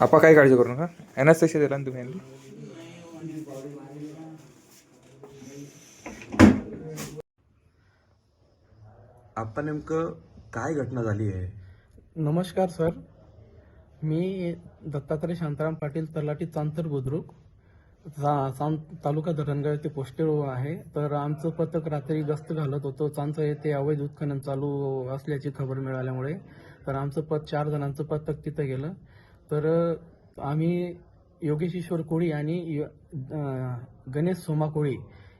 आपा काही काळजी करू नका. एनएसएससी दिला ना तुम्ही? आपण नेमकं काय घटना झाली आहे? नमस्कार सर. मी दत्तात्रय शांताराम पाटील तलाठी चांतर बुद्रुक. चांद तालुका धरणगाव येथे पोस्टेड आहे. तर आमचं पथक रात्री गस्त घालत होतो. चांचर येथे अवैध उत्खनन चालू असल्याची खबर मिळाल्यामुळे. तर आमचं पथ चार जणांचं पथक तिथं गेलं. तर आम्ही योगेश ईश्वर कोळी आणि गणेश सोमा कोळी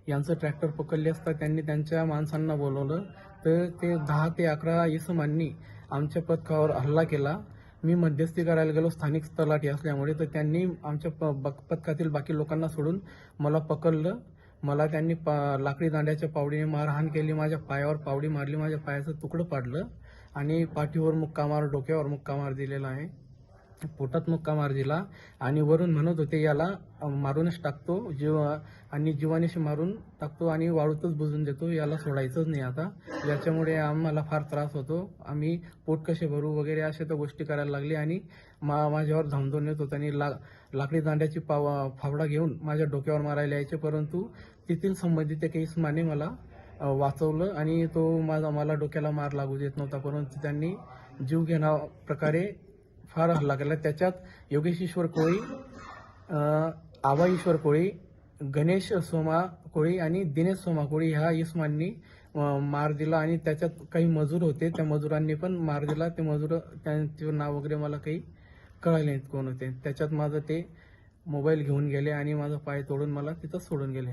यांचं ट्रॅक्टर पकडले असता त्यांनी त्यांच्या माणसांना बोलवलं. तर ते दहा ते अकरा इसमांनी आमच्या पथकावर हल्ला केला. मी मध्यस्थी करायला गेलो स्थानिक तलाठी असल्यामुळे तर त्यांनी आमच्या प- पथकातील बाकी लोकांना सोडून मला पकडलं. मला त्यांनी पा लाकडी दांड्याच्या पावडीने मारहाण केली माझ्या पायावर पावडी मारली माझ्या पायाचं तुकडं पाडलं आणि पाठीवर मुक्का मार डोक्यावर मुक्का मार दिलेला आहे. पोटात मुक्का मार दिला? आणि वरून म्हणत होते याला मारूनच टाकतो जीव आणि जीवानेशी मारून टाकतो आणि वाळूतच बुजून देतो याला सोडायचंच नाही आता. याच्यामुळे आम्हाला फार त्रास होतो. आम्ही पोट कसे भरू वगैरे अशा त्या गोष्टी करायला लागली आणि मा माझ्यावर धामधून येत होतं आणि ला लाकडी दांड्याची पाव फावडा घेऊन माझ्या डोक्यावर मारायला यायचे. परंतु तेथील संबंधित एका इस्माने मला वाचवलं आणि तो माझा मला डोक्याला मार लागू देत नव्हता. परंतु त्यांनी जीव घेणा प्रकारे फार हल्ला केला. त्याच्यात योगेशेश्वर कोळी अं, आबा ईश्वर कोळी गणेश सोमा कोळी आणि दिनेश सोमा कोळी ह्या इस्मांनी मार दिला आणि त्याच्यात काही मजूर होते. त्या मजुरांनी पण मार दिला. ते मजूर त्यांचे नाव वगैरे मला काही कळाले नाहीत कोण होते. त्याच्यात माझं ते मोबाईल घेऊन गेले आणि माझा पाय तोडून मला तिथं सोडून गेले.